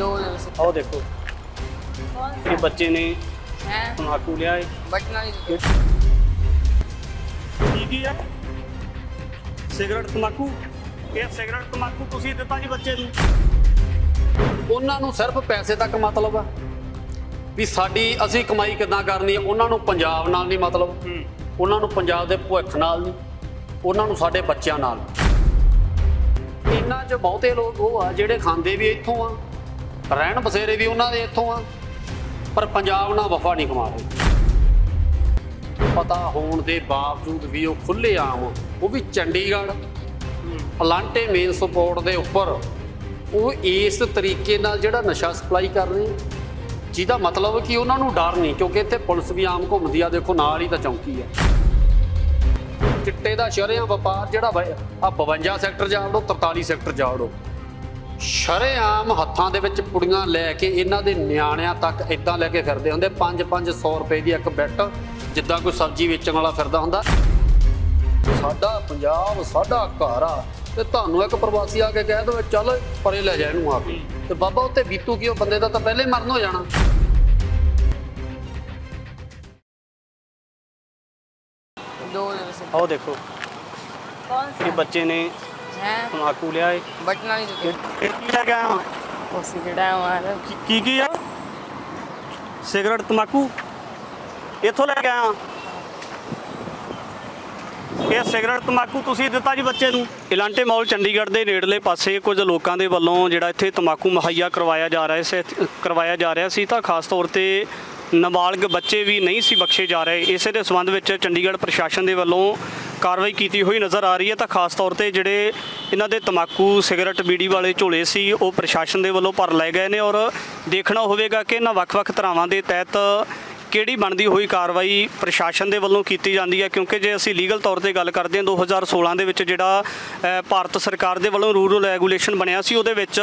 दो दिन से ਆਓ ਦੇਖੋ ਇਹ ਬੱਚੇ ਨੇ हैं ਤਮਾਕੂ ਲਿਆ ਹੈ बटना नहीं ਕੀ ਕੀ ਹੈ ਸਿਗਰਟ ਤਮਾਕੂ ਇਹ ਸਿਗਰਟ ਤਮਾਕੂ ਤੁਸੀਂ ਦਿੱਤਾ ਜੀ ਬੱਚੇ ਨੂੰ ਉਹਨਾਂ ਨੂੰ ਸਿਰਫ ਪੈਸੇ ਤੱਕ ਮਤਲਬ ਆ ਵੀ ਸਾਡੀ ਅਸੀਂ ਕਮਾਈ ਕਿੱਦਾਂ ਕਰਨੀ ਹੈ ਉਹਨਾਂ ਨੂੰ ਪੰਜਾਬ ਨਾਲ ਨਹੀਂ ਮਤਲਬ ਹੂੰ ਉਹਨਾਂ ਨੂੰ ਪੰਜਾਬ ਦੇ ਭਵਿੱਖ ਨਾਲ ਨਹੀਂ ਉਹਨਾਂ ਨੂੰ ਸਾਡੇ ਬੱਚਿਆਂ ਨਾਲ ਇਹਨਾਂ 'ਚ ਬਹੁਤੇ ਲੋਕ ਉਹ ਆ ਜਿਹੜੇ ਖਾਂਦੇ ਵੀ ਇੱਥੋਂ ਆ ਰਹਿਣ ਬਸੇਰੇ ਵੀ ਉਹਨਾਂ ਦੇ ਇੱਥੋਂ ਆ, ਪਰ ਪੰਜਾਬ ਨਾਲ ਵਫਾ ਨਹੀਂ ਕਮਾ ਰਹੇ। ਪਤਾ ਹੋਣ ਦੇ ਬਾਵਜੂਦ ਵੀ ਉਹ ਖੁੱਲੇ ਆਮ ਉਹ ਵੀ ਚੰਡੀਗੜ੍ਹ ਪਲਾਂਟੇ ਮੇਨ ਸਪੋਰਟ ਦੇ ਉੱਪਰ। ਉਹ ਇਸ ਤਰੀਕੇ ਨਾਲ ਜਿਹੜਾ ਨਸ਼ਾ ਸਪਲਾਈ ਕਰ ਰਹੇ ਜਿਹਦਾ ਮਤਲਬ ਕਿ ਉਹਨਾਂ ਨੂੰ ਡਰ ਨਹੀਂ, ਕਿਉਂਕਿ ਇੱਥੇ ਪੁਲਿਸ ਵੀ ਆਮ ਘੁੰਮਦੀ ਆ, ਦੇਖੋ ਨਾਲ ਹੀ ਤਾਂ ਚੌਂਕੀ ਆ। ਚਿੱਟੇ ਦਾ ਸ਼ਰੇਆਮ ਵਪਾਰ ਜਿਹੜਾ ਵਾ- ਆ 52 ਸੈਕਟਰ ਜਾੜੋ 43 ਸੈਕਟਰ ਜਾੜੋ ਸ਼ਰੇਆਮ ਹੱਥਾਂ ਦੇ ਵਿੱਚ ਪੁੜੀਆਂ ਲੈ ਕੇ ਇਹਨਾਂ ਦੇ ਨਿਆਣਿਆਂ ਤੱਕ ਇਦਾਂ ਲੈ ਕੇ ਫਿਰਦੇ ਹੁੰਦੇ 5-500 ਰੁਪਏ ਦੀ ਇੱਕ ਬਿੱਟ ਜਿੱਦਾਂ ਕੋਈ ਸਬਜ਼ੀ ਵੇਚਣ ਵਾਲਾ ਫਿਰਦਾ ਹੁੰਦਾ ਸਾਡਾ ਪੰਜਾਬ ਸਾਡਾ ਘਰ ਆ ਤੇ ਤੁਹਾਨੂੰ ਇੱਕ ਪ੍ਰਵਾਸੀ ਆ ਕੇ ਕਹਿ ਦੋ ਚੱਲ ਪਰੇ ਲੈ ਜਾ ਇਹਨੂੰ ਆ ਕੇ ਤੇ ਬਾਬਾ ਉੱਤੇ ਬੀਤੂ ਕੀ ਉਹ ਬੰਦੇ ਦਾ ਤਾਂ ਪਹਿਲੇ ਹੀ ਮਰਨ ਹੋ ਜਾਣਾ दो दिन से ਆਓ ਦੇਖੋ कौन ਇਹ ਬੱਚੇ ਹੈ। ਤਮਾਕੂ ਲਿਆ ਏ। ਬਟਨਾ ਨਹੀਂ ਚੁੱਕਿਆ ਕੀ ਲੈ ਕੇ ਆਇਆ ਵਾਂ? ਉਹ ਸਿਗੜਾ ਮਾਰ। ਕੀ- ਕੀ ਆ? ਸਿਗਰਟ ਤਮਾਕੂ ਇੱਥੋਂ ਲੈ ਕੇ ਆਇਆ ਇਹ ਸਿਗਰਟ ਤਮਾਕੂ ਤੁਸੀਂ ਦਿੱਤਾ ਜੀ ਬੱਚੇ ਨੂੰ। ਇਲਾਂਟੇ ਮੌਲ ਚੰਡੀਗੜ੍ਹ ਦੇ ਨੇੜਲੇ ਪਾਸੇ ਕੁਝ ਲੋਕਾਂ ਦੇ ਵੱਲੋਂ ਜਿਹੜਾ ਇੱਥੇ ਤਮਾਕੂ ਮੁਹੱਈਆ ਕਰਵਾਇਆ ਜਾ ਰਿਹਾ ਸੀ ਕਰਵਾਇਆ ਜਾ ਰਿਹਾ ਸੀ ਤਾਂ ਖਾਸ ਤੌਰ ਤੇ ਨਾਬਾਲਗ ਬੱਚੇ ਵੀ ਨਹੀਂ ਸੀ ਬਖਸ਼ੇ ਜਾ ਰਹੇ। ਇਸੇ ਦੇ ਸੰਬੰਧ ਵਿੱਚ ਚੰਡੀਗੜ੍ਹ ਪ੍ਰਸ਼ਾਸਨ ਦੇ ਵੱਲੋਂ ਕਾਰਵਾਈ ਕੀਤੀ ਹੋਈ ਨਜ਼ਰ ਆ ਰਹੀ ਹੈ ਤਾਂ ਖਾਸ ਤੌਰ ਤੇ ਜਿਹੜੇ ਇਹਨਾਂ ਦੇ ਤਮਾਕੂ, ਸਿਗਰਟ, ਬੀੜੀ ਵਾਲੇ ਝੋਲੇ ਸੀ, ਉਹ ਪ੍ਰਸ਼ਾਸਨ ਦੇ ਵੱਲੋਂ ਭਰ ਲਏ ਗਏ ਨੇ ਔਰ ਦੇਖਣਾ ਹੋਵੇਗਾ ਕਿ ਇਹਨਾਂ ਵੱਖ-ਵੱਖ ਧਰਾਵਾਂ ਦੇ ਤਹਿਤ ਕਿਹੜੀ ਬਣਦੀ ਹੋਈ ਕਾਰਵਾਈ ਪ੍ਰਸ਼ਾਸਨ ਦੇ ਵੱਲੋਂ ਕੀਤੀ ਜਾਂਦੀ ਹੈ, ਕਿਉਂਕਿ ਜੇ ਅਸੀਂ ਲੀਗਲ ਤੌਰ ਤੇ ਗੱਲ ਕਰਦੇ ਹਾਂ 2016 ਦੇ ਵਿੱਚ ਜਿਹੜਾ ਭਾਰਤ ਸਰਕਾਰ ਦੇ ਵੱਲੋਂ ਰੂਲ ਰੈਗੂਲੇਸ਼ਨ ਬਣਿਆ ਸੀ, ਉਹਦੇ ਵਿੱਚ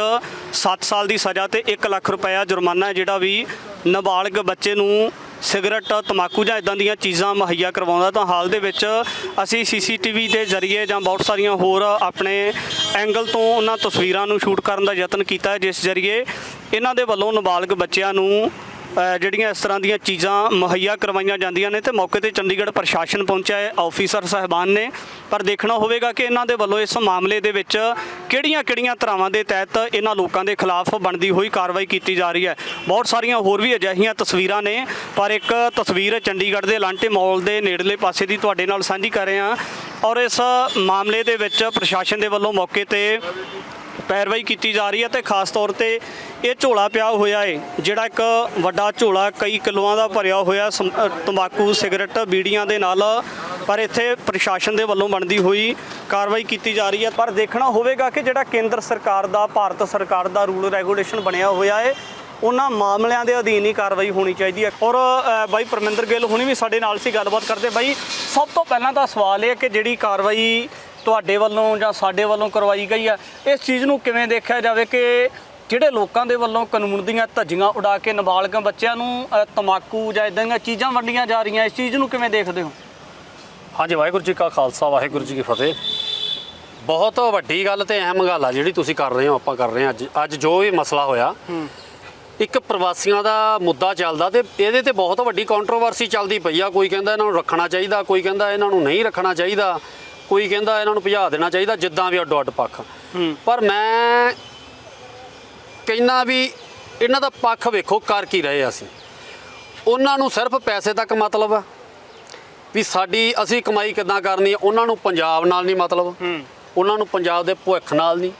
7 ਸਾਲ ਦੀ ਸਜ਼ਾ ਤੇ 1 ਲੱਖ ਰੁਪਇਆ ਜੁਰਮਾਨਾ ਜਿਹੜਾ ਵੀ ਨਾਬਾਲਗ ਬੱਚੇ ਨੂੰ ਸਿਗਰਟ ਤਮਾਕੂ ਜਾਂ ਇਦਾਂ ਦੀਆਂ ਚੀਜ਼ਾਂ ਮੁਹੱਈਆ ਕਰਵਾਉਂਦਾ ਤਾਂ ਹਾਲ ਦੇ ਵਿੱਚ ਅਸੀਂ ਸੀਸੀਟੀਵੀ ਦੇ ਜ਼ਰੀਏ ਜਾਂ ਬਹੁਤ ਸਾਰੀਆਂ ਹੋਰ ਆਪਣੇ ਐਂਗਲ ਤੋਂ ਉਹਨਾਂ ਤਸਵੀਰਾਂ ਨੂੰ ਸ਼ੂਟ ਕਰਨ ਦਾ ਯਤਨ ਕੀਤਾ ਜਿਸ ਜ਼ਰੀਏ ਇਹਨਾਂ ਦੇ ਵੱਲੋਂ ਨਾਬਾਲਗ ਬੱਚਿਆਂ ਨੂੰ ਜਿਹੜੀਆਂ ਇਸ ਤਰ੍ਹਾਂ ਦੀਆਂ ਚੀਜ਼ਾਂ ਮੁਹੱਈਆ ਕਰਵਾਈਆਂ ਜਾਂਦੀਆਂ ਨੇ ਤੇ ਮੌਕੇ ਤੇ ਚੰਡੀਗੜ੍ਹ ਪ੍ਰਸ਼ਾਸਨ ਪਹੁੰਚਿਆ ਹੈ ਆਫੀਸਰ ਸਾਹਿਬਾਨ ਨੇ। ਪਰ ਦੇਖਣਾ ਹੋਵੇਗਾ ਕਿ ਇਹਨਾਂ ਦੇ ਵੱਲੋਂ ਇਸ ਮਾਮਲੇ ਦੇ ਵਿੱਚ ਕਿਹੜੀਆਂ-ਕਿਹੜੀਆਂ ਧਰਾਵਾਂ ਦੇ ਤਹਿਤ ਇਹਨਾਂ ਲੋਕਾਂ ਦੇ ਖਿਲਾਫ ਬਣਦੀ ਹੋਈ ਕਾਰਵਾਈ ਕੀਤੀ ਜਾ ਰਹੀ ਹੈ। ਬਹੁਤ ਸਾਰੀਆਂ ਹੋਰ ਵੀ ਅਜਿਹੀਆਂ ਤਸਵੀਰਾਂ ਨੇ, ਪਰ ਇੱਕ ਤਸਵੀਰ ਚੰਡੀਗੜ੍ਹ ਦੇ ਲਾਂਟੇ ਮਾਲ ਦੇ ਨੇੜਲੇ ਪਾਸੇ ਦੀ ਤੁਹਾਡੇ ਨਾਲ ਸਾਂਝੀ ਕਰ ਰਹੇ। ਹਾਂ ਔਰ ਇਸ ਮਾਮਲੇ ਦੇ ਵਿੱਚ ਪ੍ਰਸ਼ਾਸਨ ਦੇ ਵੱਲੋਂ ਮੌਕੇ ਤੇ ਪੈਰਵਾਈ ਕੀਤੀ ਜਾ ਰਹੀ ਹੈ ਤੇ ਖਾਸ ਤੌਰ ਤੇ ਇਹ ਝੋਲਾ ਪਿਆ ਹੋਇਆ ਹੈ ਜਿਹੜਾ ਇੱਕ ਵੱਡਾ ਝੋਲਾ ਕਈ ਕਿਲੋਆਂ ਦਾ ਭਰਿਆ ਹੋਇਆ, ਸਮ- ਤੰਬਾਕੂ, ਸਿਗਰਟ ਬੀੜੀਆਂ ਦੇ ਨਾਲ, ਪਰ ਇੱਥੇ ਪ੍ਰਸ਼ਾਸਨ ਦੇ ਵੱਲੋਂ ਬਣਦੀ ਹੋਈ ਕਾਰਵਾਈ ਕੀਤੀ ਜਾ ਰਹੀ ਹੈ। ਪਰ ਦੇਖਣਾ ਹੋਵੇਗਾ ਕਿ ਜਿਹੜਾ ਕੇਂਦਰ ਸਰਕਾਰ ਦਾ, ਭਾਰਤ ਸਰਕਾਰ ਦਾ ਰੂਲ ਰੈਗੂਲੇਸ਼ਨ ਬਣਿਆ ਹੋਇਆ ਹੈ ਉਹਨਾਂ ਮਾਮਲਿਆਂ ਦੇ ਅਧੀਨ ਹੀ ਕਾਰਵਾਈ ਹੋਣੀ ਚਾਹੀਦੀ ਹੈ। ਔਰ ਬਾਈ ਪਰਮਿੰਦਰ ਗਿੱਲ ਹੁਣੀ ਵੀ ਸਾਡੇ ਨਾਲ ਸੀ, ਗੱਲਬਾਤ ਕਰਦੇ। ਬਾਈ, ਸਭ ਤੋਂ ਪਹਿਲਾਂ ਤਾਂ ਸਵਾਲ ਇਹ ਹੈ ਕਿ ਜਿਹੜੀ ਕਾਰਵਾਈ ਤੁਹਾਡੇ ਵੱਲੋਂ ਜਾਂ ਸਾਡੇ ਵੱਲੋਂ ਕਰਵਾਈ ਗਈ ਆ ਇਸ ਚੀਜ਼ ਨੂੰ ਕਿਵੇਂ ਦੇਖਿਆ ਜਾਵੇ ਕਿ ਜਿਹੜੇ ਲੋਕਾਂ ਦੇ ਵੱਲੋਂ ਕਾਨੂੰਨ ਦੀਆਂ ਧੱਜੀਆਂ ਉਡਾ ਕੇ ਨਾਬਾਲਗ ਬੱਚਿਆਂ ਨੂੰ ਅ, ਤਮਾਕੂ ਜਾਂ ਇਦਾਂ ਦੀਆਂ ਚੀਜ਼ਾਂ ਵੰਡੀਆਂ ਜਾ ਰਹੀਆਂ ਇਸ ਚੀਜ਼ ਨੂੰ ਕਿਵੇਂ ਦੇਖਦੇ ਹੋ? ਹਾਂਜੀ ਵਾਹਿਗੁਰੂ ਜੀ ਕਾ ਖਾਲਸਾ ਵਾਹਿਗੁਰੂ ਜੀ ਕੀ ਫਤਿਹ। ਬਹੁਤ ਵੱਡੀ ਗੱਲ ਤੇ ਅਹਿਮ ਗੱਲ ਆ ਜਿਹੜੀ ਤੁਸੀਂ ਕਰ ਰਹੇ ਹੋ ਆਪਾਂ ਕਰ ਰਹੇ ਹਾਂ ਅੱਜ। ਅੱਜ ਜੋ ਵੀ ਮਸਲਾ ਹੋਇਆ ਇੱਕ ਪ੍ਰਵਾਸੀਆਂ ਦਾ ਮੁੱਦਾ ਚੱਲਦਾ ਤੇ ਇਹਦੇ ਤੇ ਬਹੁਤ ਵੱਡੀ ਕੰਟਰੋਵਰਸੀ ਚੱਲਦੀ ਪਈ ਆ। ਕੋਈ ਕਹਿੰਦਾ ਇਹਨਾਂ ਨੂੰ ਰੱਖਣਾ ਚਾਹੀਦਾ ਕੋਈ ਕਹਿੰਦਾ ਇਹਨਾਂ ਨੂੰ ਨਹੀਂ ਰੱਖਣਾ ਚਾਹੀਦਾ। ਕੋਈ ਕਹਿੰਦਾ ਇਹਨਾਂ ਨੂੰ ਭਜਾ ਦੇਣਾ ਚਾਹੀਦਾ ਜਿੱਦਾਂ ਵੀ ਅੱਡੋ ਅੱਡ ਪੱਖ। ਪਰ ਮੈਂ ਕਹਿੰਦਾ ਵੀ ਇਹਨਾਂ ਦਾ ਪੱਖ ਵੇਖੋ ਕਰ ਕੀ ਰਹੇ ਅਸੀਂ। ਉਹਨਾਂ ਨੂੰ ਸਿਰਫ ਪੈਸੇ ਤੱਕ ਮਤਲਬ ਆ ਵੀ ਸਾਡੀ ਅਸੀਂ ਕਮਾਈ ਕਿੱਦਾਂ ਕਰਨੀ ਹੈ ਉਹਨਾਂ ਨੂੰ ਪੰਜਾਬ ਨਾਲ ਨਹੀਂ ਮਤਲਬ। ਉਹਨਾਂ ਨੂੰ ਪੰਜਾਬ ਦੇ ਭਵਿੱਖ ਨਾਲ ਨਹੀਂ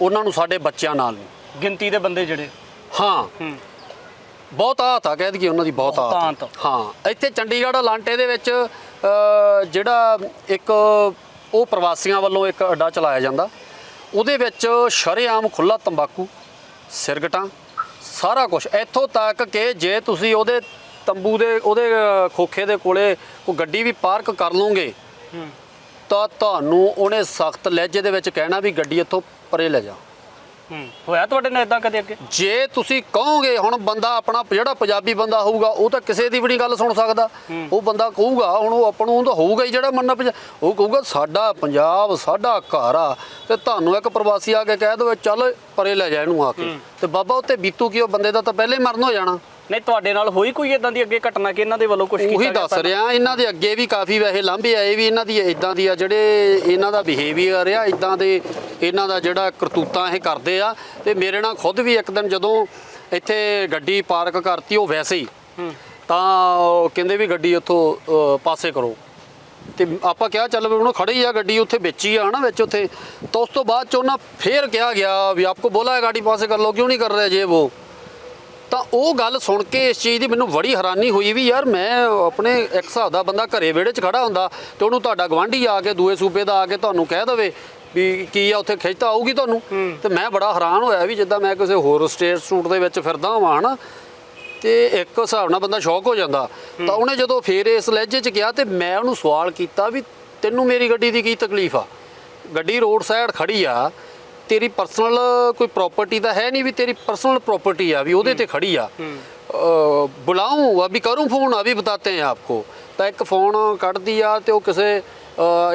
ਉਹਨਾਂ ਨੂੰ ਸਾਡੇ ਬੱਚਿਆਂ ਨਾਲ ਨਹੀਂ। ਗਿਣਤੀ ਦੇ ਬੰਦੇ ਜਿਹੜੇ। ਹਾਂ। ਬਹੁਤ ਆਤ ਆ ਕਹਿ ਦਈਏ ਉਹਨਾਂ ਦੀ ਬਹੁਤ ਆਤ। ਹਾਂ ਇੱਥੇ ਚੰਡੀਗੜ੍ਹ ਲਾਂਟੇ ਦੇ ਵਿੱਚ ਜਿਹੜਾ ਇੱਕ ਉਹ ਪ੍ਰਵਾਸੀਆਂ ਵੱਲੋਂ ਇੱਕ ਅੱਡਾ ਚਲਾਇਆ ਜਾਂਦਾ। ਉਹਦੇ ਵਿੱਚ ਸ਼ਰੇਆਮ ਖੁੱਲਾ ਤੰਬਾਕੂ ਸਿਰਗਟਾਂ ਸਾਰਾ ਕੁਝ ਇੱਥੋਂ ਤੱਕ ਕਿ ਜੇ ਤੁਸੀਂ ਉਹਦੇ ਤੰਬੂ ਦੇ ਉਹਦੇ ਖੋਖੇ ਦੇ ਕੋਲੇ ਕੋਈ ਗੱਡੀ ਵੀ ਪਾਰਕ ਕਰ ਲਓਗੇ ਤਾਂ ਤੁਹਾਨੂੰ ਉਹਨੇ ਸਖਤ ਲਹਿਜੇ ਦੇ ਵਿੱਚ ਕਹਿਣਾ ਵੀ ਗੱਡੀ ਇੱਥੋਂ ਪਰੇ ਲੈ ਜਾ। ਹੋਇਆ ਤੁਹਾਡੇ ਨਾਲ ਇਦਾਂ ਕਦੇ ਅੱਗੇ? ਜੇ ਤੁਸੀਂ ਕਹੋਗੇ ਹੁਣ ਬੰਦਾ ਆਪਣਾ ਜਿਹੜਾ ਪੰਜਾਬੀ ਬੰਦਾ ਹੋਊਗਾ ਉਹ ਤਾਂ ਕਿਸੇ ਦੀ ਵੀ ਨਹੀਂ ਗੱਲ ਸੁਣ ਸਕਦਾ। ਉਹ ਬੰਦਾ ਕਹੂਗਾ ਹੁਣ ਉਹ ਆਪਾਂ ਨੂੰ ਤਾਂ ਹੋਊਗਾ ਹੀ ਜਿਹੜਾ ਮੰਨਣਾ ਉਹ ਕਹੂਗਾ ਸਾਡਾ ਪੰਜਾਬ ਸਾਡਾ ਘਰ ਆ। ਤੇ ਤੁਹਾਨੂੰ ਇੱਕ ਪ੍ਰਵਾਸੀ ਆ ਕੇ ਕਹਿ ਦੇਵੇ ਚੱਲ ਪਰੇ ਲੈ ਜਾ ਇਹਨੂੰ ਆ ਕੇ। ਤੇ ਬਾਬਾ ਉੱਤੇ ਬੀਤੂ ਕੀ ਉਹ ਬੰਦੇ ਦਾ ਤਾਂ ਪਹਿਲੇ ਮਰਨ ਹੋ ਜਾਣਾ। ਨਹੀਂ ਤੁਹਾਡੇ ਨਾਲ ਹੋਈ ਕੋਈ ਇਦਾਂ ਦੀ ਅੱਗੇ ਘਟਨਾ ਕਿ ਇਹਨਾਂ ਦੇ ਵੱਲੋਂ ਕੁਝ ਉਹੀ ਦੱਸ ਰਿਹਾ ਇਹਨਾਂ ਦੇ ਅੱਗੇ ਵੀ ਕਾਫੀ ਵੈਸੇ ਲਾਂਭੇ ਆਏ ਵੀ ਇਹਨਾਂ ਦੀ ਇਦਾਂ ਦੀ ਆ ਜਿਹੜੇ ਇਹਨਾਂ ਦਾ ਬਿਹੇਵੀਅਰ ਆ ਇਦਾਂ ਦੇ ਇਹਨਾਂ ਦਾ ਜਿਹੜਾ ਕਰਤੂਤਾਂ ਇਹ ਕਰਦੇ ਆ ਤੇ ਮੇਰੇ ਨਾਲ ਖੁਦ ਵੀ ਇੱਕ ਦਿਨ ਜਦੋਂ ਇੱਥੇ ਗੱਡੀ ਪਾਰਕ ਕਰਤੀ ਉਹ ਵੈਸੇ ਹੀ। ਤਾਂ ਉਹ ਕਹਿੰਦੇ ਵੀ ਗੱਡੀ ਉੱਥੋਂ ਪਾਸੇ ਕਰੋ। ਤੇ ਆਪਾਂ ਕਿਹਾ ਚੱਲ ਉਹਨੂੰ ਖੜੀ ਆ ਗੱਡੀ ਉੱਥੇ ਵਿੱਚ ਹੀ ਆ ਨਾ ਵਿੱਚ ਉੱਥੇ। ਤਾਂ ਉਸ ਤੋਂ ਬਾਅਦ ਚ ਉਹਨਾਂ ਫੇਰ ਕਿਹਾ ਗਿਆ ਵੀ ਆਪਕੋ ਬੋਲਾ ਹੈ ਗਾੜੀ ਪਾਸੇ ਕਰ ਲੋ ਕਿਉਂ ਨਹੀਂ ਕਰ ਰਹੇ ਜੇ ਉਹ ਤਾਂ ਉਹ ਗੱਲ ਸੁਣ ਕੇ ਇਸ ਚੀਜ਼ ਦੀ ਮੈਨੂੰ ਬੜੀ ਹੈਰਾਨੀ ਹੋਈ ਵੀ ਯਾਰ ਮੈਂ ਆਪਣੇ ਇੱਕ ਹਿਸਾਬ ਦਾ ਬੰਦਾ ਘਰੇ ਵਿਹੜੇ 'ਚ ਖੜਾ ਹੁੰਦਾ ਤੇ ਉਹਨੂੰ ਤੁਹਾਡਾ ਗਵਾਂਢੀ ਆ ਕੇ ਦੂਏ ਸੂਬੇ ਦਾ ਆ ਕੇ ਤੁਹਾਨੂੰ ਕਹਿ ਦਵੇ ਵੀ ਕੀ ਆ ਉੱਥੇ ਖਿੱਚਤਾ ਆਊਗੀ ਤੁਹਾਨੂੰ। ਤੇ ਮੈਂ ਬੜਾ ਹੈਰਾਨ ਹੋਇਆ ਵੀ ਜਿੱਦਾਂ ਮੈਂ ਕਿਸੇ ਹੋਰ ਸਟੇਟ ਸੂਟ ਦੇ ਵਿੱਚ ਫਿਰਦਾ ਹਾਂ ਹਨਾ ਤੇ ਇੱਕ ਹਿਸਾਬ ਨਾਲ ਬੰਦਾ ਸ਼ੌਕ ਹੋ ਜਾਂਦਾ। ਤਾਂ ਉਹਨੇ ਜਦੋਂ ਫੇਰ ਇਸ ਲਹਿਜੇ 'ਚ ਗਿਆ ਤੇ ਮੈਂ ਉਹਨੂੰ ਸਵਾਲ ਕੀਤਾ ਵੀ ਤੈਨੂੰ ਮੇਰੀ ਗੱਡੀ ਦੀ ਕੀ ਤਕਲੀਫ ਆ? ਗੱਡੀ ਰੋਡ ਸਾਈਡ ਖੜੀ ਆ ਤੇਰੀ ਪਰਸਨਲ ਕੋਈ ਪ੍ਰਾਪਰਟੀ ਤਾਂ ਹੈ ਨਹੀਂ ਵੀ ਤੇਰੀ ਪਰਸਨਲ ਪ੍ਰਾਪਰਟੀ ਆ ਵੀ ਉਹਦੇ ਤੇ ਖੜੀ ਆ। ਅ, ਬੁਲਾऊं ਅਭੀ ਕਰੂੰ ਫੋਨ ਅਭੀ ਬਤਾਤੇ हैं ਆਪਕੋ। ਤਾਂ ਇੱਕ ਫੋਨ ਕੱਢਦੀ ਆ ਤੇ ਉਹ ਕਿਸੇ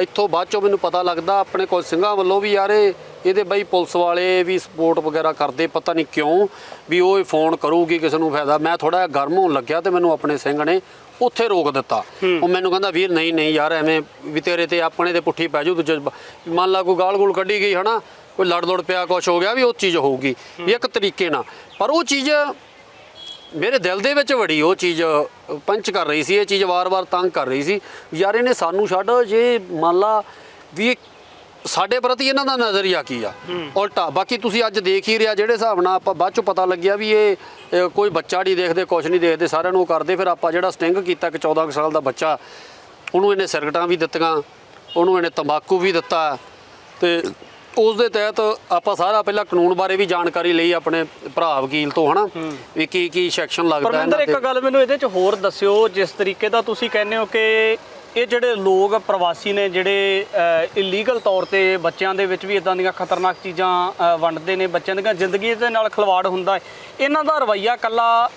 ਇੱਥੋਂ ਬਾਅਦ ਚੋਂ ਮੈਨੂੰ ਪਤਾ ਲੱਗਦਾ ਆਪਣੇ ਕੋਲ ਸਿੰਘਾਂ ਵੱਲੋਂ ਵੀ ਯਾਰ ਇਹ ਇਹਦੇ ਬਈ ਪੁਲਿਸ ਵਾਲੇ ਵੀ ਸਪੋਰਟ ਵਗੈਰਾ ਕਰਦੇ ਪਤਾ ਨਹੀਂ ਕਿਉਂ ਵੀ ਉਹ ਫੋਨ ਕਰੂਗੀ ਕਿਸੇ ਨੂੰ ਫਾਇਦਾ। ਮੈਂ ਥੋੜਾ ਗਰਮ ਹੋਣ ਲੱਗਿਆ ਤੇ ਮੈਨੂੰ ਆਪਣੇ ਸਿੰਘ ਨੇ ਉੱਥੇ ਰੋਕ ਦਿੱਤਾ। ਉਹ ਮੈਨੂੰ ਕਹਿੰਦਾ ਵੀਰ ਨਹੀਂ ਨਹੀਂ ਯਾਰ ਐਵੇਂ ਵੀ ਤੇਰੇ ਤੇ ਆਪਣੇ ਤੇ ਪੁੱਠੀ ਪੈ ਜੂ ਦੂਜੇ ਮੰਨ ਲਾ ਕੋਈ ਗਾਲ ਗੂਲ ਕੱਢੀ ਗਈ ਹਨਾ? ਕੋਈ ਲੜ ਲੜ ਪਿਆ ਕੁਛ ਹੋ ਗਿਆ ਵੀ ਉਹ ਚੀਜ਼ ਹੋਊਗੀ ਇੱਕ ਤਰੀਕੇ ਨਾਲ। ਪਰ ਉਹ ਚੀਜ਼ ਮੇਰੇ ਦਿਲ ਦੇ ਵਿੱਚ ਵੜੀ ਉਹ ਚੀਜ਼ ਪੰਚ ਕਰ ਰਹੀ ਸੀ ਇਹ ਚੀਜ਼ ਵਾਰ-ਵਾਰ ਤੰਗ ਕਰ ਰਹੀ ਸੀ। ਯਾਰ ਇਹਨੇ ਸਾਨੂੰ ਛੱਡ ਜੇ ਮੰਨ ਲਾ ਵੀ ਇਹ ਸਾਡੇ ਪ੍ਰਤੀ ਇਹਨਾਂ ਦਾ ਨਜ਼ਰੀਆ ਕੀ ਆ? ਉਲਟਾ ਬਾਕੀ ਤੁਸੀਂ ਅੱਜ ਦੇਖ ਹੀ ਰਿਹਾ ਜਿਹੜੇ ਹਿਸਾਬ ਨਾਲ ਆਪਾਂ ਬਾਅਦ ਚੋਂ ਪਤਾ ਲੱਗਿਆ ਵੀ ਇਹ ਇਹ ਕੋਈ ਬੱਚਾ ਨਹੀਂ ਦੇਖਦੇ ਕੁਛ ਨਹੀਂ ਦੇਖਦੇ ਸਾਰਿਆਂ ਨੂੰ ਉਹ ਕਰਦੇ ਫਿਰ ਆਪਾਂ ਜਿਹੜਾ ਸਟਿੰਗ ਕੀਤਾ ਕਿ 14 ਕੁ ਸਾਲ ਦਾ ਬੱਚਾ ਉਹਨੂੰ ਇਹਨੇ ਸਿਰਗਟਾਂ ਵੀ ਦਿੱਤੀਆਂ ਉਹਨੂੰ ਇਹਨੇ ਤੰਬਾਕੂ ਵੀ ਦਿੱਤਾ ਤੇ ਉਸ ਦੇ ਤਹਿਤ ਆਪਾਂ ਸਾਰਾ ਪਹਿਲਾਂ ਕਾਨੂੰਨ ਬਾਰੇ ਵੀ ਜਾਣਕਾਰੀ ਲਈ ਆਪਣੇ ਭਰਾ ਵਕੀਲ ਤੋਂ ਹਨਾ? ਵੀ ਕੀ ਕੀ ਸੈਕਸ਼ਨ ਲੱਗਦਾ ਪਰਮਿੰਦਰ ਇਹਨਾਂ ਇੱਕ ਗੱਲ ਮੈਨੂੰ ਇਹਦੇ ਚ ਹੋਰ ਦੱਸਿਓ ਜਿਸ ਤਰੀਕੇ ਦਾ ਤੁਸੀਂ ਕਹਿੰਦੇ ਹੋ ਕਿ ਇਹ ਜਿਹੜੇ ਲੋਕ ਪ੍ਰਵਾਸੀ ਨੇ ਜਿਹੜੇ ਇਲੀਗਲ ਤੌਰ ਤੇ ਬੱਚਿਆਂ ਦੇ ਵਿੱਚ ਵੀ ਇਦਾਂ ਦੀਆਂ ਖਤਰਨਾਕ ਚੀਜ਼ਾਂ ਵੰਡਦੇ ਨੇ ਬੱਚਿਆਂ ਦੀਆਂ ਜ਼ਿੰਦਗੀ ਦੇ ਨਾਲ ਖਿਲਵਾੜ ਹੁੰਦਾ ਹੈ। ਇਹਨਾਂ ਦਾ ਰਵੱਈਆ ਕੱਲਾ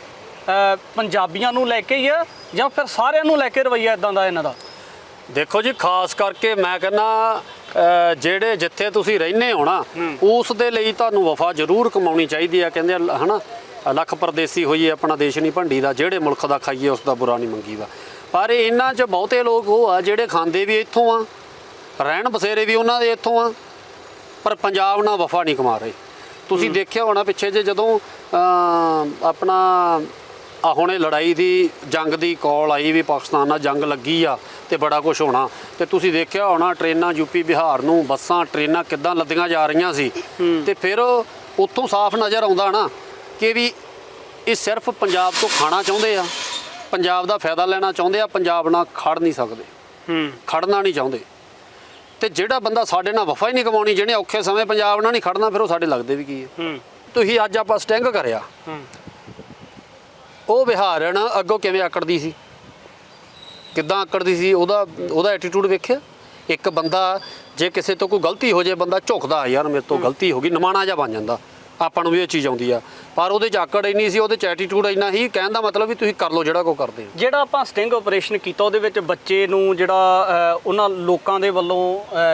ਪੰਜਾਬੀਆਂ ਨੂੰ ਲੈ ਕੇ ਹੀ ਆ ਜਾਂ ਫਿਰ ਸਾਰਿਆਂ ਨੂੰ ਲੈ ਕੇ ਰਵੱਈਆ ਇਦਾਂ ਦਾ ਇਹਨਾਂ ਦਾ? ਦੇਖੋ ਜੀ ਖਾਸ ਕਰਕੇ ਮੈਂ ਕਹਿੰਦਾ ਜਿਹੜੇ ਜਿੱਥੇ ਤੁਸੀਂ ਰਹਿੰਦੇ ਹੋ ਨਾ ਉਸ ਦੇ ਲਈ ਤੁਹਾਨੂੰ ਵਫਾ ਜ਼ਰੂਰ ਕਮਾਉਣੀ ਚਾਹੀਦੀ ਆ ਕਹਿੰਦੇ ਆ, ਹਨਾ? ਲੱਖ ਪਰਦੇਸੀ ਹੋਈਏ ਆਪਣਾ ਦੇਸ਼ ਨਹੀਂ ਭੰਡੀ ਦਾ ਜਿਹੜੇ ਮੁਲਕ ਦਾ ਖਾਈਏ ਉਸ ਦਾ ਬੁਰਾ ਨਹੀਂ ਮੰਗੀਦਾ। ਪਰ ਇਹਨਾਂ 'ਚ ਬਹੁਤੇ ਲੋਕ ਉਹ ਆ ਜਿਹੜੇ ਖਾਂਦੇ ਵੀ ਇੱਥੋਂ ਆ ਰਹਿਣ ਬਸੇਰੇ ਵੀ ਉਹਨਾਂ ਦੇ ਇੱਥੋਂ ਆ ਪਰ ਪੰਜਾਬ ਨਾਲ ਵਫਾ ਨਹੀਂ ਕਮਾ ਰਹੇ। ਤੁਸੀਂ ਦੇਖਿਆ ਹੋਣਾ ਪਿੱਛੇ ਜੇ ਜਦੋਂ ਅਮ, ਆਪਣਾ ਆ ਹੁਣੇ ਲੜਾਈ ਦੀ ਜੰਗ ਦੀ ਕਾਲ ਆਈ ਵੀ ਪਾਕਿਸਤਾਨ ਨਾਲ ਜੰਗ ਲੱਗੀ ਆ ਤੇ ਬੜਾ ਕੁਝ ਹੋਣਾ। ਤੇ ਤੁਸੀਂ ਦੇਖਿਆ ਹੋਣਾ ਟ੍ਰੇਨਾਂ ਯੂਪੀ ਬਿਹਾਰ ਨੂੰ ਬੱਸਾਂ ਟ੍ਰੇਨਾਂ ਕਿੱਦਾਂ ਲੱਦੀਆਂ ਜਾ ਰਹੀਆਂ ਸੀ। ਤੇ ਫਿਰ ਉੱਥੋਂ ਸਾਫ਼ ਨਜ਼ਰ ਆਉਂਦਾ ਨਾ ਕਿ ਵੀ ਇਹ ਸਿਰਫ ਪੰਜਾਬ ਤੋਂ ਖਾਣਾ ਚਾਹੁੰਦੇ ਆ। ਪੰਜਾਬ ਦਾ ਫਾਇਦਾ ਲੈਣਾ ਚਾਹੁੰਦੇ ਆ ਪੰਜਾਬ ਨਾਲ ਖੜ ਨਹੀਂ ਸਕਦੇ। ਹੂੰ। ਖੜਨਾ ਨਹੀਂ ਚਾਹੁੰਦੇ। ਤੇ ਜਿਹੜਾ ਬੰਦਾ ਸਾਡੇ ਨਾਲ ਵਫਾ ਹੀ ਨਹੀਂ ਕਮਾਉਣੀ ਜਿਹਨੇ ਔਖੇ ਸਮੇਂ ਪੰਜਾਬ ਨਾਲ ਨਹੀਂ ਖੜਨਾ ਫਿਰ ਉਹ ਸਾਡੇ ਲੱਗਦੇ ਵੀ ਕੀ ਹੈ ਹੂੰ। ਤੁਸੀਂ ਅੱਜ ਆਪਾਂ ਸਟਿੰਗ ਕਰਿਆ। ਹੂੰ। ਉਹ ਵਿਹਾਰਨ ਅੱਗੋਂ ਕਿਵੇਂ ਆਕੜਦੀ ਸੀ? ਕਿੱਦਾਂ ਆਕੜਦੀ ਸੀ, ਉਹਦਾ ਉਹਦਾ ਐਟੀਟਿਊਡ ਵੇਖਿਆ? ਇੱਕ ਬੰਦਾ ਜੇ ਕਿਸੇ ਤੋਂ ਕੋਈ ਗਲਤੀ ਹੋ ਜਾਏ, ਬੰਦਾ ਝੁਕਦਾ ਯਾਰ ਮੇਰੇ ਤੋਂ ਗਲਤੀ ਹੋ ਗਈ, ਨਿਮਾਣਾ ਜਿਹਾ ਬਣ ਜਾਂਦਾ। ਆਪਾਂ ਨੂੰ ਵੀ ਇਹ ਚੀਜ਼ ਆਉਂਦੀ ਆ। ਪਰ ਉਹਦੇ ਚ ਆਕੜ ਇੰਨੀ ਸੀ ਉਹਦੇ ਚ ਐਟੀਟਿਊਡ ਇੰਨਾ ਹੀ ਕਹਿਣ ਦਾ ਮਤਲਬ ਵੀ ਤੁਸੀਂ ਕਰ ਲਓ ਜਿਹੜਾ ਕੋ ਕਰਦੇ ਹੋ। ਜਿਹੜਾ ਆਪਾਂ ਸਟਿੰਗ ਆਪਰੇਸ਼ਨ ਕੀਤਾ ਉਹਦੇ ਵਿੱਚ ਬੱਚੇ ਨੂੰ ਜਿਹੜਾ ਉਹਨਾਂ ਲੋਕਾਂ ਦੇ ਵੱਲੋਂ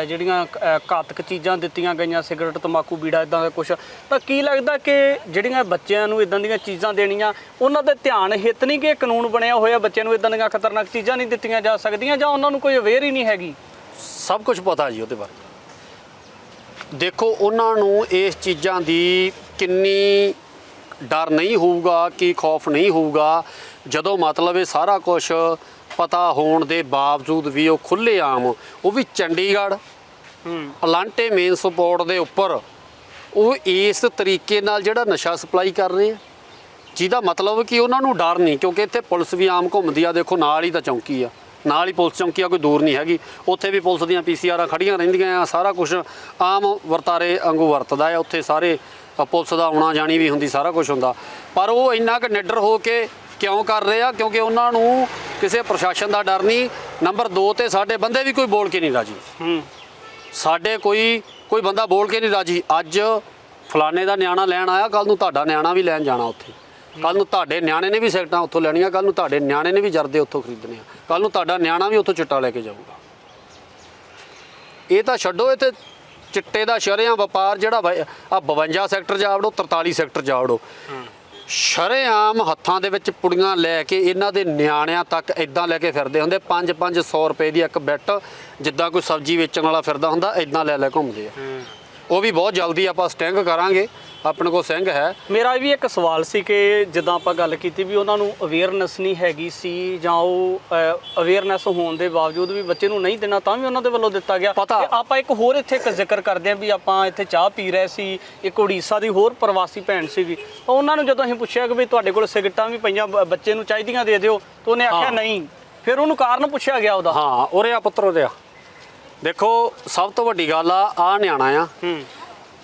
ਜਿਹੜੀਆਂ ਘਾਤਕ ਚੀਜ਼ਾਂ ਦਿੱਤੀਆਂ ਗਈਆਂ ਸਿਗਰਟ ਤੰਬਾਕੂ ਬੀੜਾ ਇਦਾਂ ਦਾ ਕੁਝ ਤਾਂ ਕੀ ਲੱਗਦਾ ਕਿ ਜਿਹੜੀਆਂ ਬੱਚਿਆਂ ਨੂੰ ਇਦਾਂ ਦੀਆਂ ਚੀਜ਼ਾਂ ਦੇਣੀਆਂ ਉਹਨਾਂ ਦੇ ਧਿਆਨ ਹਿੱਤ ਨਹੀਂ ਕਿ ਕਾਨੂੰਨ ਬਣਿਆ ਹੋਇਆ ਬੱਚਿਆਂ ਨੂੰ ਇਦਾਂ ਦੀਆਂ ਖਤਰਨਾਕ ਚੀਜ਼ਾਂ ਨਹੀਂ ਦਿੱਤੀਆਂ ਜਾ ਸਕਦੀਆਂ ਜਾਂ ਉਹਨਾਂ ਨੂੰ ਕੋਈ ਅਵੇਅਰ ਹੀ ਨਹੀਂ ਹੈਗੀ? ਸਭ ਕੁਝ ਪਤਾ ਜੀ ਉਹਦੇ ਬਾਰੇ। ਦੇਖੋ ਉਹਨਾਂ ਨੂੰ ਇਸ ਚੀਜ਼ਾਂ ਦੀ ਕਿੰਨੀ ਡਰ ਨਹੀਂ ਹੋਊਗਾ ਕੀ ਖੌਫ ਨਹੀਂ ਹੋਊਗਾ। ਜਦੋਂ ਮਤਲਬ ਇਹ ਸਾਰਾ ਕੁਝ ਪਤਾ ਹੋਣ ਦੇ ਬਾਵਜੂਦ ਵੀ ਉਹ ਖੁੱਲੇ ਆਮ ਉਹ ਵੀ ਚੰਡੀਗੜ੍ਹ ਹੂੰ। ਅਲਾਂਟੇ ਮੇਨ ਸਪੋਰਟ ਦੇ ਉੱਪਰ ਉਹ ਇਸ ਤਰੀਕੇ ਨਾਲ ਜਿਹੜਾ ਨਸ਼ਾ ਸਪਲਾਈ ਕਰ ਰਹੇ ਆ। ਜਿਹਦਾ ਮਤਲਬ ਕਿ ਉਹਨਾਂ ਨੂੰ ਡਰ ਨਹੀਂ ਕਿਉਂਕਿ ਇੱਥੇ ਪੁਲਿਸ ਵੀ ਆਮ ਘੁੰਮਦੀ ਆ ਦੇਖੋ ਨਾਲ ਹੀ ਤਾਂ ਚੌਂਕੀ ਆ। ਨਾਲ ਹੀ ਪੁਲਿਸ ਚੌਂਕੀ ਆ ਕੋਈ ਦੂਰ ਨਹੀਂ ਹੈਗੀ। ਉੱਥੇ ਵੀ ਪੁਲਿਸ ਦੀਆਂ ਪੀਸੀਆਰਾਂ ਖੜੀਆਂ ਰਹਿੰਦੀਆਂ ਆ ਸਾਰਾ ਕੁਝ ਆਮ ਵਰਤਾਰੇ ਵਾਂਗੂ ਵਰਤਦਾ ਆ। ਉੱਥੇ ਸਾਰੇ ਪੁਲਿਸ ਦਾ ਆਉਣਾ ਜਾਣੀ ਵੀ ਹੁੰਦੀ ਸਾਰਾ ਕੁਝ ਹੁੰਦਾ। ਪਰ ਉਹ ਇੰਨਾ ਕੁ ਨਿਡਰ ਹੋ ਕੇ ਕਿਉਂ ਕਰ ਰਹੇ ਆ? ਕਿਉਂਕਿ ਉਹਨਾਂ ਨੂੰ ਕਿਸੇ ਪ੍ਰਸ਼ਾਸਨ ਦਾ ਡਰ ਨਹੀਂ। ਨੰਬਰ 2 ਤੇ ਸਾਡੇ ਬੰਦੇ ਵੀ ਕੋਈ ਬੋਲ ਕੇ ਨਹੀਂ ਰਾਜੀ। ਹੂੰ। ਸਾਡੇ ਕੋਈ ਕੋਈ ਬੰਦਾ ਬੋਲ ਕੇ ਨਹੀਂ ਰਾਜੀ। ਅੱਜ ਫਲਾਣੇ ਦਾ ਨਿਆਣਾ ਲੈਣ ਆਇਆ ਕੱਲ ਨੂੰ ਤੁਹਾਡਾ ਨਿਆਣਾ ਵੀ ਲੈਣ ਜਾਣਾ ਉੱਥੇ। ਕੱਲ ਨੂੰ ਤੁਹਾਡੇ ਨਿਆਣੇ ਨੇ ਵੀ ਸਿਗਰਟਾਂ ਉੱਥੋਂ ਲੈਣੀਆਂ ਕੱਲ ਨੂੰ ਤੁਹਾਡੇ ਨਿਆਣੇ ਨੇ ਵੀ ਜਰਦੇ ਉੱਥੋਂ ਖਰੀਦਣੇ ਆ। ਕੱਲ ਨੂੰ ਤੁਹਾਡਾ ਨਿਆਣਾ ਵੀ ਉੱਥੋਂ ਚਿੱਟਾ ਲੈ ਕੇ ਜਾਊਗਾ। ਇਹ ਤਾਂ ਛੱਡੋ ਇਹ ਤੇ ਚਿੱਟੇ ਦਾ ਸ਼ਰੇਆਮ ਵਪਾਰ ਜਿਹੜਾ ਆ 52 ਸੈਕਟਰ ਜਾਵੜੋ 43 ਸੈਕਟਰ ਜਾਵੜੋ। ਸ਼ਰੇਆਮ ਹੱਥਾਂ ਦੇ ਵਿੱਚ ਪੁੜੀਆਂ ਲੈ ਕੇ ਇਹਨਾਂ ਦੇ ਨਿਆਣਿਆਂ ਤੱਕ ਇਦਾਂ ਲੈ ਕੇ ਫਿਰਦੇ ਹੁੰਦੇ 5-500 ਰੁਪਏ ਦੀ ਇੱਕ ਬਿੱਟ ਜਿੱਦਾਂ ਕੋਈ ਸਬਜ਼ੀ ਵੇਚਣ ਵਾਲਾ ਫਿਰਦਾ ਹੁੰਦਾ ਇਦਾਂ ਲੈ ਲੈ ਘੁੰਮਦੇ ਆ। ਉਹ ਵੀ ਬਹੁਤ ਜਲਦੀ ਆਪਾਂ ਸਟਿੰਗ ਕਰਾਂਗੇ। ਆਪਣੇ ਕੋਲ ਸਿੰਘ ਹੈ। ਮੇਰਾ ਵੀ ਇੱਕ ਸਵਾਲ ਸੀ ਕਿ ਜਿੱਦਾਂ ਆਪਾਂ ਗੱਲ ਕੀਤੀ ਵੀ ਉਹਨਾਂ ਨੂੰ ਅਵੇਅਰਨੈਸ ਨਹੀਂ ਹੈਗੀ ਸੀ ਜਾਂ ਉਹ ਅਵੇਅਰਨੈਸ ਹੋਣ ਦੇ ਬਾਵਜੂਦ ਵੀ ਬੱਚੇ ਨੂੰ ਨਹੀਂ ਦੇਣਾ ਤਾਂ ਵੀ ਉਹਨਾਂ ਦੇ ਵੱਲੋਂ ਦਿੱਤਾ ਗਿਆ। ਪਤਾ। ਤੇ ਆਪਾਂ ਇੱਕ ਹੋਰ ਇੱਥੇ ਇੱਕ ਜ਼ਿਕਰ ਕਰਦੇ ਹਾਂ ਵੀ ਆਪਾਂ ਇੱਥੇ ਚਾਹ ਪੀ ਰਹੇ ਸੀ ਇੱਕ ਉੜੀਸਾ ਦੀ ਹੋਰ ਪ੍ਰਵਾਸੀ ਭੈਣ ਸੀਗੀ ਤਾਂ ਉਹਨਾਂ ਨੂੰ ਜਦੋਂ ਅਸੀਂ ਪੁੱਛਿਆ ਕਿ ਵੀ ਤੁਹਾਡੇ ਕੋਲ ਸਿਗਰਟਾਂ ਵੀ ਪਈਆਂ ਬੱਚੇ ਨੂੰ ਚਾਹੀਦੀਆਂ ਦੇ ਦਿਓ ਤਾਂ ਉਹਨੇ ਆਖਿਆ। ਨਹੀਂ। ਫਿਰ ਉਹਨੂੰ ਕਾਰਨ ਪੁੱਛਿਆ ਗਿਆ ਉਹਦਾ। ਹਾਂ ਉਰੇ ਆ ਪੁੱਤਰ ਉਰੇ ਆ। ਦੇਖੋ ਸਭ ਤੋਂ ਵੱਡੀ ਗੱਲ ਆ ਆ ਨਿਆਣਾ ਆ। ਹੂੰ।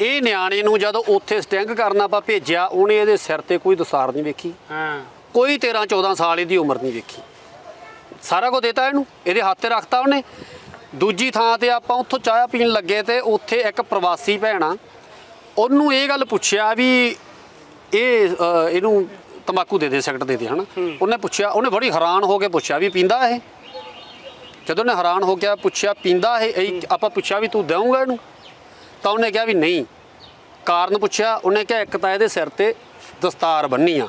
ਇਹ ਨਿਆਣੇ ਨੂੰ ਜਦੋਂ ਉੱਥੇ ਸਟਿੰਗ ਕਰਨ ਆਪਾਂ ਭੇਜਿਆ ਉਹਨੇ ਇਹਦੇ ਸਿਰ ਤੇ ਕੋਈ ਦਸਾਰ ਨਹੀਂ ਵੇਖੀ। ਹਾਂ। ਕੋਈ 13 14 ਸਾਲ ਇਹਦੀ ਉਮਰ ਨਹੀਂ ਵੇਖੀ। ਸਾਰਾ ਕੁਝ ਦਿੱਤਾ ਇਹਨੂੰ ਇਹਦੇ ਹੱਥ ਤੇ ਰੱਖਤਾ ਉਹਨੇ। ਦੂਜੀ ਥਾਂ ਤੇ ਆਪਾਂ ਉੱਥੋਂ ਚਾਹ ਪੀਣ ਲੱਗੇ ਤੇ ਉੱਥੇ ਇੱਕ ਪ੍ਰਵਾਸੀ ਭੈਣ ਆ ਉਹਨੂੰ ਇਹ ਗੱਲ ਪੁੱਛਿਆ ਵੀ ਇਹ ਇਹਨੂੰ ਤੰਬਾਕੂ ਦੇ ਦੇ ਸਿਗਰਟ ਦੇ ਦੇ ਹਨਾ? ਉਹਨੇ ਪੁੱਛਿਆ ਉਹਨੇ ਬੜੀ ਹੈਰਾਨ ਹੋ ਕੇ ਪੁੱਛਿਆ ਵੀ ਪੀਂਦਾ ਇਹ? ਜਦੋਂ ਉਹਨੇ ਹੈਰਾਨ ਹੋ ਕੇ ਪੁੱਛਿਆ ਪੀਂਦਾ ਇਹ ਆਪਾਂ ਪੁੱਛਿਆ ਵੀ ਤੂੰ ਦੇਊਂਗਾ ਇਹਨੂੰ? ਤਾਂ ਉਹਨੇ ਕਿਹਾ ਵੀ ਨਹੀਂ। ਕਾਰਨ ਪੁੱਛਿਆ ਉਹਨੇ ਕਿਹਾ ਇੱਕ ਤਾਂ ਇਹਦੇ ਸਿਰ ਤੇ ਦਸਤਾਰ ਬੰਨੀ ਆ।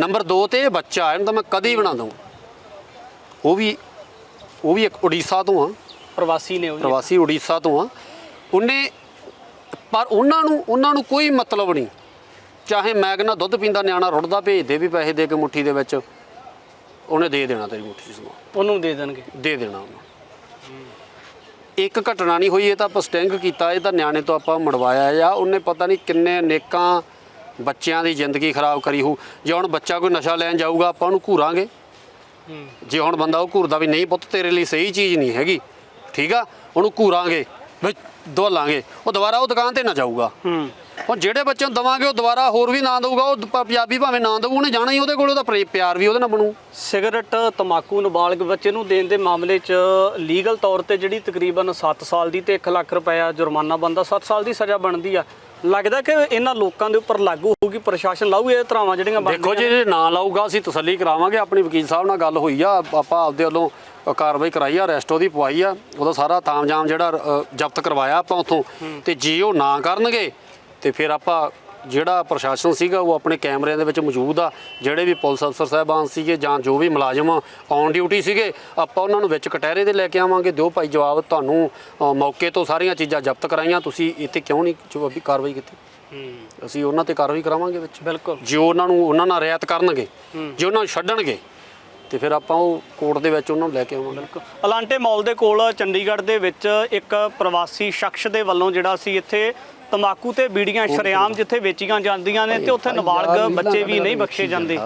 ਨੰਬਰ 2 ਤੇ ਇਹ ਬੱਚਾ ਇਹਨੂੰ ਤਾਂ ਮੈਂ ਕਦੀ ਬਣਾ ਦਊਂ। ਉਹ ਵੀ ਉਹ ਵੀ ਇੱਕ ਉੜੀਸਾ ਤੋਂ ਆ। ਪ੍ਰਵਾਸੀ ਨੇ ਉਹ ਵੀ। ਪ੍ਰਵਾਸੀ ਉੜੀਸਾ ਤੋਂ ਆ। ਉਹਨੇ ਪਰ ਉਹਨਾਂ ਨੂੰ ਉਹਨਾਂ ਨੂੰ ਕੋਈ ਮਤਲਬ ਨਹੀਂ। ਚਾਹੇ ਮੈਂ ਕਹਿੰਦਾ ਦੁੱਧ ਪੀਂਦਾ ਨਿਆਣਾ ਰੁੜਦਾ ਭੇਜ ਦੇ ਵੀ ਪੈਸੇ ਦੇ ਕੇ ਮੁੱਠੀ ਦੇ ਵਿੱਚ। ਉਹਨੇ ਦੇ ਦੇਣਾ ਤੇਰੀ ਮੁੱਠੀ 'ਚ ਸਮਾਨ। ਉਹਨੂੰ ਦੇ ਦੇਣਗੇ। ਦੇ ਦੇਣਾ ਉਹਨੂੰ। ਇੱਕ ਘਟਨਾ ਨਹੀਂ ਹੋਈ ਇਹ ਤਾਂ ਆਪਾਂ ਸਟਿੰਗ ਕੀਤਾ ਇਹ ਤਾਂ ਨਿਆਣੇ ਤੋਂ ਆਪਾਂ ਮੜਵਾਇਆ ਆ। ਉਹਨੇ ਪਤਾ ਨਹੀਂ ਕਿੰਨੇ ਅਨੇਕਾਂ ਬੱਚਿਆਂ ਦੀ ਜ਼ਿੰਦਗੀ ਖਰਾਬ ਕਰੀ ਹੋ ਜੇ ਹੁਣ ਬੱਚਾ ਕੋਈ ਨਸ਼ਾ ਲੈਣ ਜਾਊਗਾ ਆਪਾਂ ਉਹਨੂੰ ਘੂਰਾਂਗੇ। ਜੇ ਹੁਣ ਬੰਦਾ ਉਹ ਘੂਰਦਾ ਵੀ ਨਹੀਂ ਪੁੱਤ ਤੇਰੇ ਲਈ ਸਹੀ ਚੀਜ਼ ਨਹੀਂ ਹੈਗੀ ਠੀਕ ਆ? ਉਹਨੂੰ ਘੂਰਾਂਗੇ ਵੀ ਦੋਲਾਂਗੇ। ਉਹ ਦੁਬਾਰਾ ਉਹ ਦੁਕਾਨ ਤੇ ਨਾ ਜਾਊਗਾ। ਹੂੰ। ਹੁਣ ਜਿਹੜੇ ਬੱਚੇ ਨੂੰ ਦਵਾਂਗੇ ਉਹ ਦੁਬਾਰਾ ਹੋਰ ਵੀ ਨਾ ਦਊਗਾ ਉਹ ਪ- ਪੰਜਾਬੀ ਭਾਵੇਂ ਨਾ ਦਊ ਉਹਨੇ ਜਾਣਾ ਹੀ ਉਹਦੇ ਕੋਲ ਉਹਦਾ ਪ੍ਰੇ- ਪਿਆਰ ਵੀ ਉਹਦੇ ਨਾਲ ਬਣੂ। ਸਿਗਰਟ ਤਮਾਕੂ ਨਾਬਾਲਗ ਬੱਚੇ ਨੂੰ ਦੇਣ ਦੇ ਮਾਮਲੇ 'ਚ ਲੀਗਲ ਤੌਰ ਤੇ ਜਿਹੜੀ ਤਕਰੀਬਨ 7 ਸਾਲ ਦੀ ਤੇ 1 ਲੱਖ ਰੁਪਇਆ ਜੁਰਮਾਨਾ ਬੰਦਾ 7 ਸਾਲ ਦੀ ਸਜ਼ਾ ਬਣਦੀ ਆ। ਲੱਗਦਾ ਕਿ ਇਹਨਾਂ ਲੋਕਾਂ ਦੇ ਉੱਪਰ ਲਾਗੂ ਹੋਊਗੀ ਪ੍ਰਸ਼ਾਸਨ ਲਾਊ ਇਹ ਧਰਾਵਾਂ ਜਿਹੜੀਆਂ ਦੇਖੋ ਜੇ ਨਾ ਲਾਊਗਾ ਅਸੀਂ ਤਸੱਲੀ ਕਰਾਵਾਂਗੇ ਆਪਣੀ ਵਕੀਲ ਸਾਹਿਬ ਨਾਲ ਗੱਲ ਹੋਈ ਆ ਆਪਾਂ ਆਪਦੇ ਵੱਲੋਂ ਅ, ਕਾਰਵਾਈ ਕਰਾਈ ਆ ਅਰੈਸਟ ਉਹਦੀ ਪਵਾਈ ਆ ਉਹਦਾ ਸਾਰਾ ਤਾਮਜਾਮ ਜਿਹੜਾ ਅ, ਜ਼ਬਤ ਕਰਵਾਇਆ ਆਪਾਂ ਉਥੋਂ। ਤੇ ਜੇ ਉਹ ਨਾ ਕਰਨਗੇ ਤੇ ਫਿਰ ਆਪਾਂ ਜਿਹੜਾ ਪ੍ਰਸ਼ਾਸਨ ਸੀਗਾ ਉਹ ਆਪਣੇ ਕੈਮਰਿਆਂ ਦੇ ਵਿੱਚ ਮੌਜੂਦ ਆ। ਜਿਹੜੇ ਵੀ ਪੁਲਿਸ ਅਫਸਰ ਸਾਹਿਬਾਨ ਸੀਗੇ ਜਾਂ ਜੋ ਵੀ ਮੁਲਾਜ਼ਮ ਔਨ ਡਿਊਟੀ ਸੀਗੇ ਆਪਾਂ ਉਹਨਾਂ ਨੂੰ ਵਿੱਚ ਕਟਹਿਰੇ ਦੇ ਲੈ ਕੇ ਆਵਾਂਗੇ। ਦਿਓ ਭਾਈ ਜਵਾਬ ਤੁਹਾਨੂੰ ਅ, ਮੌਕੇ ਤੋਂ ਸਾਰੀਆਂ ਚੀਜ਼ਾਂ ਜ਼ਬਤ ਕਰਾਈਆਂ। ਤੁਸੀਂ ਇੱਥੇ ਕਿਉਂ ਨਹੀਂ ਜਵਾਬੀ ਕਾਰਵਾਈ ਕੀਤੀ? ਹੂੰ। ਅਸੀਂ ਉਹਨਾਂ ਤੇ ਕਾਰਵਾਈ ਕਰਾਵਾਂਗੇ ਵਿੱਚ। ਬਿਲਕੁਲ। ਜੇ ਉਹਨਾਂ ਨੂੰ ਉਹਨਾਂ ਨਾਲ ਰਿਆਇਤ ਕਰਨਗੇ ਜੇ ਉਹਨਾਂ ਨੂੰ ਛੱਡਣਗੇ ਤੇ ਫਿਰ ਆਪਾਂ ਉਹ ਕੋਰਟ ਦੇ ਵਿੱਚ ਉਹਨਾਂ ਨੂੰ ਲੈ ਕੇ ਆਵਾਂਗੇ। ਅਲਾਂਟੇ ਮਾਲ ਦੇ ਕੋਲ ਚੰਡੀਗੜ੍ਹ ਦੇ ਵਿੱਚ ਇੱਕ ਪ੍ਰਵਾਸੀ ਸ਼ਖਸ ਦੇ ਵੱਲੋਂ ਜਿਹੜਾ ਸੀ ਇੱਥੇ ਤਮਾਕੂ ਤੇ ਬੀੜੀਆਂ ਸ਼ਰੇਆਮ ਜਿੱਥੇ ਵੇਚੀਆਂ ਜਾਂਦੀਆਂ ਨੇ ਤੇ ਉੱਥੇ ਨਾਬਾਲਗ ਬੱਚੇ ਵੀ ਨਹੀਂ ਬਖਸ਼ੇ ਜਾਂਦੇ।